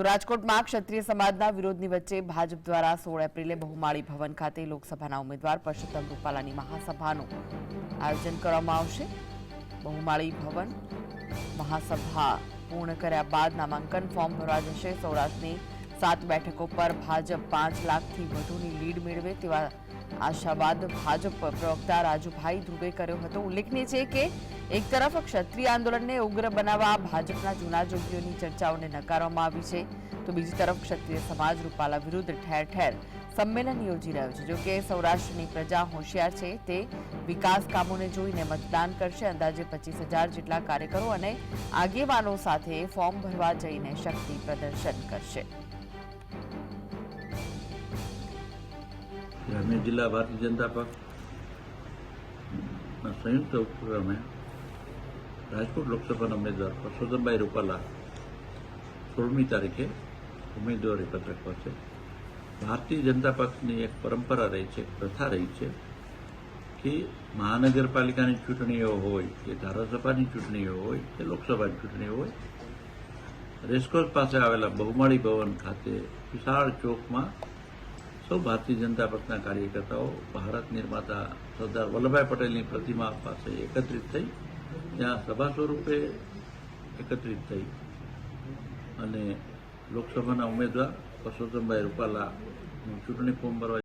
તો રાજકોટમાં ક્ષત્રિય સમાજના વિરોધની વચ્ચે ભાજપ દ્વારા સોળ એપ્રિલે બહુમાળી ભવન ખાતે લોકસભાના ઉમેદવાર પરષોત્તમ રૂપાલાની મહાસભાનું આયોજન કરવામાં આવશે. બહુમાળી ભવન મહાસભા પૂર્ણ કર્યા બાદ નામાંકન ફોર્મ ભરવા જશે. સૌરાષ્ટ્રની સાત બેઠકો પર ભાજપ પાંચ લાખથી વધુની લીડ મેળવે તેવા આશાવાદ ભાજપ પ્રવક્તા રાજુભાઈ ધ્રુવે કર્યો હતો. ઉલ્લેખનીય છે કે એક તરફ ક્ષત્રિય આંદોલનને ઉગ્ર બનાવવા ભાજપના જૂના જોગીઓની ચર્ચાઓને નકારવામાં આવી છે, તો બીજી તરફ ક્ષત્રિય સમાજ રૂપાલા વિરુદ્ધ ઠેર ઠેર સંમેલન યોજી રહ્યો છે. જોકે સૌરાષ્ટ્રની પ્રજા હોશિયાર છે, તે વિકાસ કામોને જોઈને મતદાન કરશે. અંદાજે પચીસ હજાર જેટલા કાર્યકરો અને આગેવાનો સાથે ફોર્મ ભરવા જઈને શક્તિ પ્રદર્શન કરશે. ગ્રામ્ય જિલ્લા ભારતીય જનતા પક્ષના સંયુક્ત ઉપક્રમે રાજકોટ લોકસભાના ઉમેદવાર પરસોત્તમભાઈ રૂપાલા સોળમી તારીખે ઉમેદવારી પત્રક કરશે ભારતીય જનતા પક્ષની એક પરંપરા રહી છે, પ્રથા રહી છે કે મહાનગરપાલિકાની ચૂંટણીઓ હોય, કે ધારાસભાની ચૂંટણીઓ હોય, કે લોકસભાની ચૂંટણીઓ હોય, રેસકોર્સ પાસે આવેલા બહુમાળી ભવન ખાતે વિશાળ ચોકમાં સૌ ભારતીય જનતા પક્ષના કાર્યકર્તાઓ, ભારત નિર્માતા સરદાર વલ્લભભાઈ પટેલની પ્રતિમા પાસે એકત્રિત થઈ, ત્યાં સભા સ્વરૂપે એકત્રિત થઈ અને લોકસભાના ઉમેદવાર પરસોત્તમભાઈ રૂપાલા ચૂંટણી ફોર્મ ભરવા